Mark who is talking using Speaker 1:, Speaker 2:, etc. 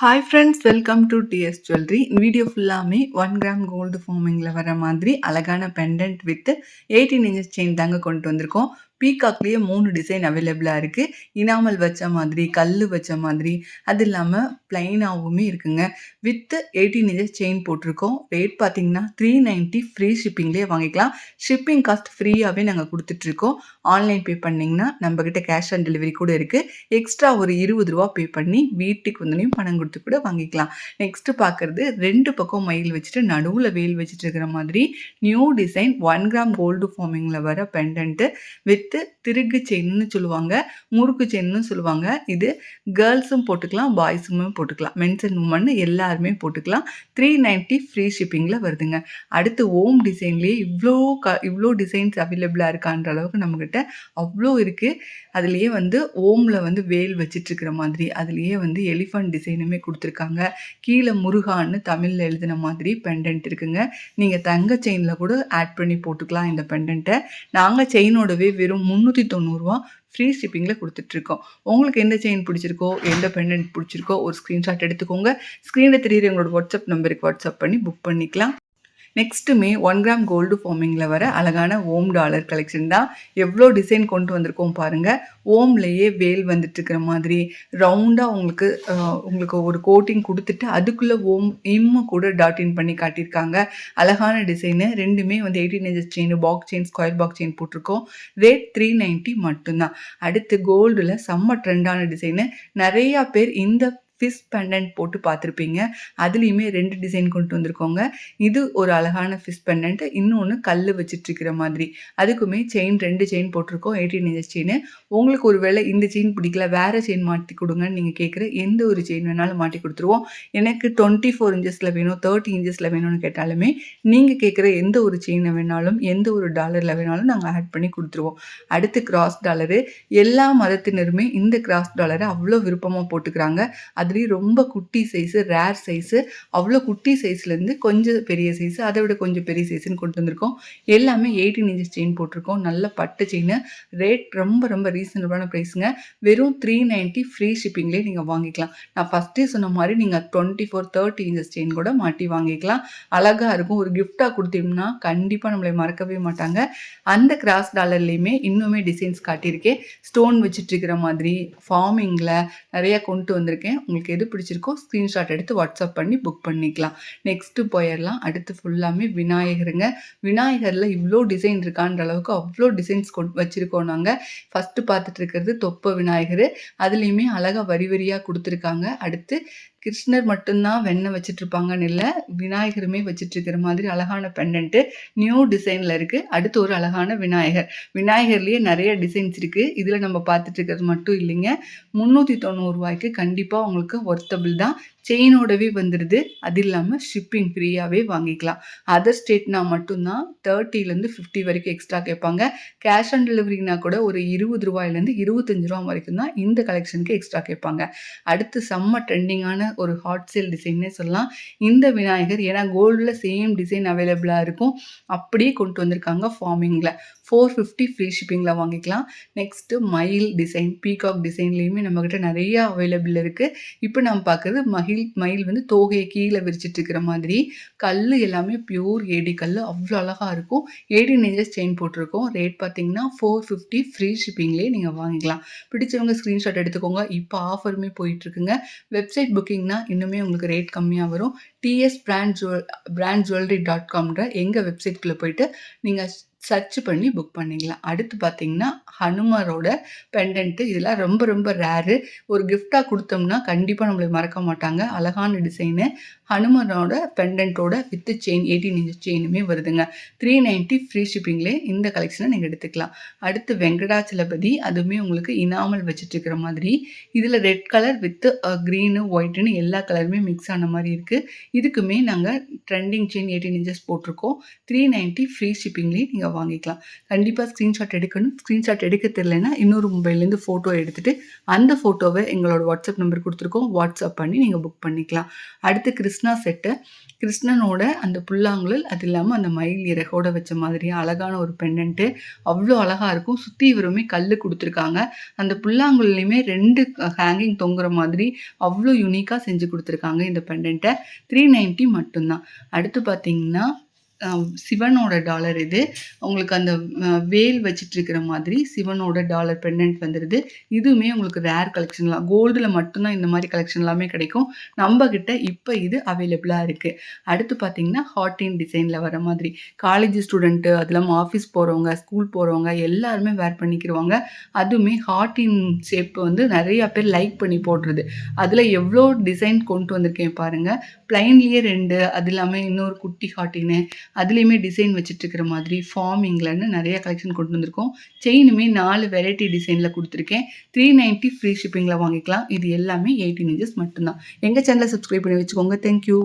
Speaker 1: Hi friends welcome to TS jewellery video ஃபுல்லாமே one gram gold ஃபார்மிங்கில் வர மாதிரி அழகான pendant with eighteen inches chain தாங்க கொண்டு வந்திருக்கோம். பீகாக்லேயே மூணு டிசைன் அவைலபிளாக இருக்குது இனாமல் வச்ச மாதிரி கல் வச்ச மாதிரி அது இல்லாமல் ப்ளைனாகவுமே இருக்குங்க. வித்து எயிட்டீன் இன்ச்சஸ் செயின் போட்டிருக்கோம். ரேட் பார்த்தீங்கன்னா த்ரீ நைன்ட்டி ஃப்ரீ ஷிப்பிங்லேயே வாங்கிக்கலாம். ஷிப்பிங் காஸ்ட் ஃப்ரீயாகவே நாங்கள் கொடுத்துட்ருக்கோம் ஆன்லைன் பே பண்ணிங்கன்னா நம்மக்கிட்ட கேஷ் ஆன் டெலிவரி கூட இருக்குது எக்ஸ்ட்ரா ஒரு இருபது ரூபா பே பண்ணி வீட்டுக்கு வந்தோடனையும் பணம் கொடுத்து கூட வாங்கிக்கலாம். நெக்ஸ்ட்டு பார்க்குறது ரெண்டு பக்கம் மயில் வச்சுட்டு நடுவில் வேல் வச்சுட்டு இருக்கிற மாதிரி new design one gram gold ஃபார்மிங்கில் வர பெண்டன்ட்டு வித் திருகு செயின்னு சொல்லுவாங்க முறுக்கு செயின்னு சொல்லுவாங்க. இது கேர்ள்ஸும் போட்டுக்கலாம் பாய்ஸுமே போட்டுக்கலாம். மென்ஸ் அண்ட் உமன் எல்லாருமே போட்டுக்கலாம். த்ரீ நைன்ட்டி ஃப்ரீ ஷிப்பிங்கில் வருதுங்க. அடுத்து ஓம் டிசைன்லேயே இவ்வளோ க இவ்வளோ டிசைன்ஸ் அவைலபிளாக இருக்கான்ற அளவுக்கு நம்மக்கிட்ட அவ்வளோ இருக்குது அதுலேயே வந்து ஓமில் வந்து வேல் வச்சிட்ருக்கிற மாதிரி அதுலேயே வந்து எலிஃபண்ட் டிசைனுமே கொடுத்துருக்காங்க. கீழே முருகான்னு தமிழில் எழுதின மாதிரி பெண்டன்ட் இருக்குங்க. நீங்கள் தங்க செயினில் கூட ஆட் பண்ணி போட்டுக்கலாம் இந்த பெண்டன்ட்டை நாங்கள் செயினோடவே வெறும் முந்நூற்றி தொண்ணூறுரூவா ஃப்ரீ ஷிப்பிங்கில் கொடுத்துட்ருக்கோம். உங்களுக்கு எந்த செயின் பிடிச்சிருக்கோ எந்த பெண்டன்ட் பிடிச்சிருக்கோ ஒரு ஸ்க்ரீன்ஷாட் எடுத்துக்கோங்க. ஸ்க்ரீனில் தெரியுற எங்களோட வாட்ஸ்அப் நம்பருக்கு வாட்ஸ்அப் பண்ணி புக் பண்ணிக்கலாம். நெக்ஸ்ட்டுமே ஒன் கிராம் கோல்டு ஃபார்மிங்கில் வர அழகான ஓம் டாலர் கலெக்ஷன் தான் எவ்வளோ டிசைன் கொண்டு வந்திருக்கோம் பாருங்கள் ஓம்லேயே வேல் வந்துட்டுருக்கிற மாதிரி ரவுண்டாக உங்களுக்கு உங்களுக்கு ஒரு கோட்டிங் கொடுத்துட்டு அதுக்குள்ளே ஓம் இம்மு கூட டாட் இன் பண்ணி காட்டியிருக்காங்க. அழகான டிசைனு ரெண்டுமே வந்து eighteen inches chain box chain square box chain போட்டிருக்கோம். ரேட் த்ரீ நைன்ட்டி மட்டும்தான். அடுத்து கோல்டில் செம்ம ட்ரெண்டான டிசைனு நிறையா பேர் இந்த ஃபிஸ் பெண்டன்ட் போட்டு பார்த்துருப்பீங்க. அதுலேயுமே ரெண்டு டிசைன் கொண்டு வந்திருக்கோங்க. இது ஒரு அழகான ஃபிஸ் பெண்டன்ட் இன்னொன்று கல் வச்சிட்ருக்கிற மாதிரி. அதுக்குமே செயின் ரெண்டு செயின் போட்டிருக்கோம். எயிட்டீன் இன்ச்சஸ் செயின் உங்களுக்கு ஒரு வேளை இந்த செயின் பிடிக்கல வேறு செயின் மாற்றி கொடுங்கன்னு நீங்கள் கேட்குற எந்த ஒரு செயின் வேணாலும் மாட்டி கொடுத்துருவோம். எனக்கு டுவெண்ட்டி ஃபோர் இன்ச்சஸில் வேணும் தேர்ட்டி இன்ச்சஸில் வேணும்னு கேட்டாலுமே நீங்கள் கேட்குற எந்த ஒரு செயினை வேணாலும் எந்த ஒரு டாலரில் வேணாலும் நாங்கள் ஆட் பண்ணி கொடுத்துருவோம். அடுத்து கிராஸ் டாலரு எல்லா மதத்தினருமே இந்த கிராஸ் டாலரை அவ்வளோ விருப்பமாக போட்டுக்கிறாங்க. அது மாதிரி ரொம்ப குட்டி சைஸு ரேர் சைஸு அவ்வளோ குட்டி சைஸ்லேருந்து கொஞ்சம் பெரிய சைஸு அதை விட கொஞ்சம் பெரிய சைஸ்ன்னு கொண்டு வந்திருக்கோம். எல்லாமே எயிட்டீன் இன்ச்சஸ் செயின் போட்டிருக்கோம். நல்ல பட்டு செயின் ரேட் ரொம்ப ரொம்ப ரீசனபிளான ப்ரைஸுங்க வெறும் த்ரீ நைன்ட்டி ஃப்ரீ ஷிப்பிங்லேயே நீங்கள் வாங்கிக்கலாம். நான் ஃபஸ்ட்டே சொன்ன மாதிரி நீங்கள் twenty four thirty inches chain கூட மாட்டி வாங்கிக்கலாம். அழகாக இருக்கும். ஒரு கிஃப்டாக கொடுத்தீங்கன்னா கண்டிப்பாக நம்மளை மறக்கவே மாட்டாங்க. அந்த கிராஸ் டாலர்லேயுமே இன்னுமே டிசைன்ஸ் காட்டியிருக்கேன். ஸ்டோன் வச்சுட்டு இருக்கிற மாதிரி ஃபார்மிங்கில் நிறையா கொண்டு வந்திருக்கேன். உங்களுக்கு உங்களுக்கு எது பிடிச்சிருக்கோ ஸ்க்ரீன்ஷாட் எடுத்து வாட்ஸ்அப் பண்ணி புக் பண்ணிக்கலாம். நெக்ஸ்ட்டு போயிடலாம் அடுத்து ஃபுல்லாமே விநாயகருங்க. விநாயகரில் இவ்வளோ டிசைன் இருக்கான்ற அளவுக்கு அவ்வளோ டிசைன்ஸ் கொ வச்சுருக்கோம் நாங்கள் ஃபஸ்ட்டு பார்த்துட்டு இருக்கிறது தொப்ப விநாயகர். அதுலேயுமே அழகாக வரி வரியாக கொடுத்துருக்காங்க. அடுத்து கிருஷ்ணர் மட்டும்தான் வெண்ணெய் வச்சுட்ருப்பாங்கன்னு இல்லை விநாயகருமே வச்சுட்ருக்கிற மாதிரி அழகான பெண்டன்ட்டு நியூ டிசைனில் இருக்குது அடுத்து ஒரு அழகான விநாயகர். விநாயகர்லேயே நிறைய டிசைன்ஸ் இருக்குது இதில் நம்ம பார்த்துட்டு இருக்கிறது மட்டும் இல்லைங்க. முந்நூற்றி தொண்ணூறுரூவாய்க்கு கண்டிப்பாக உங்களுக்கு ஒர்த்தபிள் தான். செயினோடவே வந்துடுது அது இல்லாமல் ஷிப்பிங் ஃப்ரீயாகவே வாங்கிக்கலாம். அதர் ஸ்டேட்னா மட்டும்தான் தேர்ட்டிலேருந்து ஃபிஃப்டி வரைக்கும் எக்ஸ்ட்ரா கேட்பாங்க. கேஷ் ஆன் டெலிவரினா கூட ஒரு இருபது ரூபாயிலேருந்து இருபத்தஞ்சி ரூபா வரைக்கும் தான் இந்த கலெக்ஷனுக்கு எக்ஸ்ட்ரா கேட்பாங்க. அடுத்து செம்ம ட்ரெண்டிங்கான ஒரு ஹாட் சேல் டிசைன்னே சொல்லலாம். இந்த விநாயகர் ஏன்னா கோல்டில் சேம் டிசைன் அவைலபிளாக இருக்கும். அப்படியே கொண்டு வந்திருக்காங்க ஃபார்மிங்கில் ஃபோர் ஃபிஃப்டி ஃப்ரீ ஷிப்பிங்கில் வாங்கிக்கலாம். நெக்ஸ்ட்டு மயில் டிசைன் பீகாக் டிசைன்லேயுமே நம்மக்கிட்ட நிறையா அவைலபிள் இருக்குது இப்போ நம்ம பார்க்குறது மயில் மயில் வந்து தோகையை கீழே விரிச்சிட்டு இருக்கிற மாதிரி. கல் எல்லாமே பியூர் ஏடி கல் அவ்வளோ அழகாக இருக்கும். ஏடி இன்ச்சஸ் செயின் போட்டிருக்கோம். ரேட் பார்த்தீங்கன்னா ஃபோர் ஃபிஃப்டி ஃப்ரீ ஷிப்பிங்லேயே நீங்கள் வாங்கிக்கலாம். பிடிச்சவங்க ஸ்க்ரீன்ஷாட் எடுத்துக்கோங்க. இப்போ ஆஃபருமே போயிட்டுருக்குங்க. வெப்சைட் புக்கிங்னா இன்னுமே உங்களுக்கு ரேட் கம்மியாக வரும். DS brand jewel brand jewellery dot காம்ன்ற எங்கள் வெப்சைட்குள்ளே போயிட்டு நீங்கள் சர்ச் பண்ணி புக் பண்ணிக்கலாம். அடுத்து பார்த்தீங்கன்னா ஹனுமரோட பெண்டன்ட்டு இதெல்லாம் ரொம்ப ரொம்ப ரேரு ஒரு கிஃப்டாக கொடுத்தோம்னா கண்டிப்பாக நம்மளை மறக்க மாட்டாங்க. அழகான டிசைனு ஹனுமனோட பெண்டன்ட்டோட வித்து செயின் எயிட்டீன் இன்ச் செயினுமே வருதுங்க. த்ரீ நைன்ட்டி ஃப்ரீ ஷிப்பிங்லேயே இந்த கலெக்ஷனை நீங்கள் எடுத்துக்கலாம். அடுத்து வெங்கடாச்சலபதி அதுவுமே உங்களுக்கு இனாமல் வச்சுட்ருக்கிற மாதிரி. இதில் ரெட் கலர் வித்து க்ரீனு ஒயிட்டுன்னு எல்லா கலருமே மிக்ஸ் ஆன மாதிரி இருக்குது இதுக்குமே நாங்கள் ட்ரெண்டிங் செயின் எயிட்டீன் இன்ச்சஸ் போட்டிருக்கோம். த்ரீ நைன்ட்டி ஃப்ரீ ஷிப்பிங்லேயே நீங்கள் வாங்கிக்கலாம். கண்டிப்பாக ஸ்க்ரீன்ஷாட் எடுக்கணும். ஸ்க்ரீன்ஷாட் எடுக்க தெரியலன்னா, இன்னொரு மொபைல்லேருந்து ஃபோட்டோ எடுத்துகிட்டு அந்த ஃபோட்டோவை எங்களோட வாட்ஸ்அப் நம்பர் கொடுத்துருக்கோம் வாட்ஸ்அப் பண்ணி நீங்கள் புக் பண்ணிக்கலாம். அடுத்து கிருஷ்ணா செட்டு. கிருஷ்ணனோட அந்த புல்லாங்குழல், அது இல்லாமல் அந்த மயில் இறகோட வச்ச மாதிரி அழகான ஒரு பெண்டன்ட்டு. அவ்வளோ அழகாக இருக்கும். சுற்றி இவருமே கல் கொடுத்துருக்காங்க அந்த புல்லாங்குழலையுமே ரெண்டு ஹேங்கிங் தொங்குற மாதிரி அவ்வளோ யூனிக்காக செஞ்சு கொடுத்துருக்காங்க இந்த பெண்டன்ட்டை த்ரீ நைன்ட்டி மட்டும்தான் அடுத்து பார்த்தீங்கன்னா, சிவனோட டாலர் இது. உங்களுக்கு அந்த வேல் வேல் வச்சுட்டுருக்கிற மாதிரி சிவனோட டாலர் பெண்டன்ட் வந்துடுது இதுவுமே உங்களுக்கு ரேர் கலெக்ஷன்லாம் கோல்டில் மட்டும்தான் இந்த மாதிரி கலெக்ஷன் எல்லாமே கிடைக்கும். நம்மக்கிட்ட கிட்ட இது அவைலபிளாக இருக்குது அடுத்து பார்த்தீங்கன்னா, ஹாட்டின் டிசைனில் வர மாதிரி. காலேஜ் ஸ்டூடெண்ட்டு, அது இல்லாமல் ஆஃபீஸ் போகிறவங்க ஸ்கூல் போகிறவங்க எல்லாருமே வேர் பண்ணிக்கிறவங்க அதுவுமே ஹாட்டின் ஷேப் வந்து நிறையா பேர் லைக் பண்ணி போடுறது. அதில் எவ்வளோ டிசைன் கொண்டு வந்திருக்கேன் பாருங்கள் பிளைன்லயே 2 அது இல்லாமல் இன்னொரு குட்டி ஹாட்டின்னு அதுலேயுமே டிசைன் வச்சிட்ருக்கிற மாதிரி ஃபார்மிங்லன்னு நிறைய கலெக்ஷன் கொண்டு வந்திருக்கோம். செயினுமே நாலு வெரைட்டி டிசைனில் கொடுத்துருக்கேன் த்ரீ நைன்ட்டி ஃப்ரீ ஷிப்பிங்கில் வாங்கிக்கலாம். இது எல்லாமே 18 இன்ச்சஸ் மட்டும்தான் எங்கள் சேனலை சப்ஸ்கிரைப் பண்ணி வச்சுக்கோங்க. Thank you.